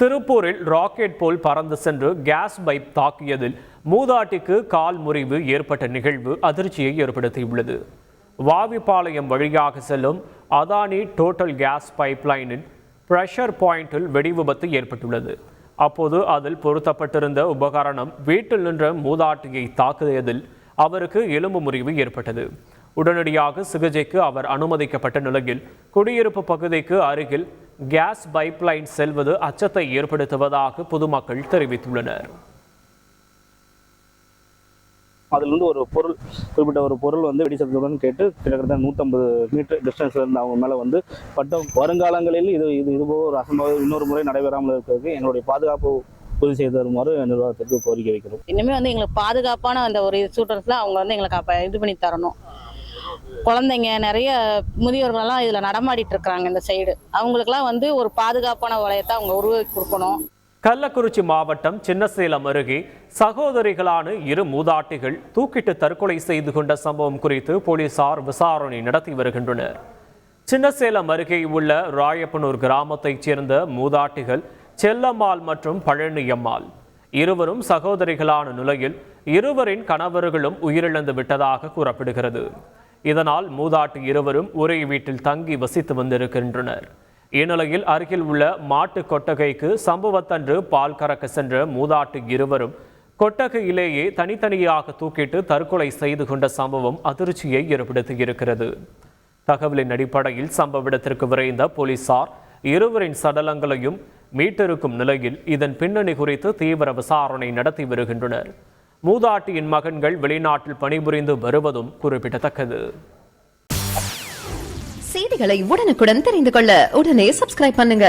திருப்பூரில் ராக்கெட் போல் பறந்து சென்று கேஸ் பைப் தாக்கியதில் மூதாட்டிக்கு கால் முறிவு ஏற்பட்ட நிகழ்வு அதிர்ச்சியை ஏற்படுத்தியுள்ளது. வாவிப்பாளையம் வழியாக செல்லும் அதானி டோட்டல் கேஸ் பைப்லைனின் பிரஷர் பாயிண்டில் வெடி விபத்து ஏற்பட்டுள்ளது. அப்போது அதில் பொருத்தப்பட்டிருந்த உபகரணம் வீட்டில் நின்ற மூதாட்டியை தாக்கியதில் அவருக்கு எலும்பு முறிவு ஏற்பட்டது. உடனடியாக சிகிச்சைக்கு அவர் அனுமதிக்கப்பட்ட நிலையில் குடியிருப்பு பகுதிக்கு அருகில் கேஸ் பைப்லைன் செல்வது அச்சத்தை ஏற்படுத்துவதாக பொதுமக்கள் தெரிவித்துள்ளனர். அதுல இருந்து ஒரு பொருள் குறிப்பிட்ட ஒரு பொருள் வந்து வெடிசத்துடன் கேட்டு கிட்டத்தட்ட நூற்றம்பது மீட்டர் டிஸ்டன்ஸ்ல இருந்து அவங்க மேலே வந்து பட்ட வருங்காலங்களில் இது இது இதுபோல் ஒரு அசம்பாவிதம் இன்னொரு முறை நடைபெறாமல் இருக்கிறதுக்கு எங்களுடைய பாதுகாப்பு உறுதி செய்து தருமாறு நிர்வாகத்திற்கு கோரிக்கை வைக்கிறோம். இனிமே வந்து எங்களுக்கு பாதுகாப்பான அந்த ஒரு சூட்டர்ஸ்ல அவங்க வந்து எங்களுக்கு அப்ப இது பண்ணி தரணும். குழந்தைங்க நிறைய முதியோர்கள்லாம் இதுல நடமாடிட்டு இருக்காங்க இந்த சைடு அவங்களுக்குலாம் வந்து ஒரு பாதுகாப்பான வளையத்தை அவங்க உருவாக்கி கொடுக்கணும். கள்ளக்குறிச்சி மாவட்டம் சின்னசேலம் அருகே சகோதரிகளான இரு மூதாட்டிகள் தூக்கிட்டு தற்கொலை செய்து கொண்ட சம்பவம் குறித்து போலீசார் விசாரணை நடத்தி வருகின்றனர். சின்னசேலம் அருகே உள்ள ராயப்பனூர் கிராமத்தைச் சேர்ந்த மூதாட்டிகள் செல்லம்மாள் மற்றும் பழனியம்மாள். இருவரும் சகோதரிகளான நிலையில் இருவரின் கணவர்களும் உயிரிழந்து விட்டதாக கூறப்படுகிறது. இதனால் மூதாட்டி இருவரும் ஒரே வீட்டில் தங்கி வசித்து வந்திருக்கின்றனர். இந்நிலையில் அருகில் உள்ள மாட்டு கொட்டகைக்கு சம்பவத்தன்று பால் கறக்க சென்ற மூதாட்டு இருவரும் கொட்டகையிலேயே தனித்தனியாக தூக்கிட்டு தற்கொலை செய்து கொண்ட சம்பவம் அதிர்ச்சியை ஏற்படுத்தியிருக்கிறது. தகவலின் அடிப்படையில் சம்பவ இடத்திற்கு விரைந்த போலீசார் இருவரின் சடலங்களையும் மீட்டிருக்கும் நிலையில் இதன் பின்னணி குறித்து தீவிர விசாரணை நடத்தி வருகின்றனர். மூதாட்டியின் மகன்கள் வெளிநாட்டில் பணிபுரிந்து வருவதும் குறிப்பிடத்தக்கது. செய்திகளை உடனுக்குடன் தெரிந்து கொள்ள உடனே சப்ஸ்கிரைப் பண்ணுங்க.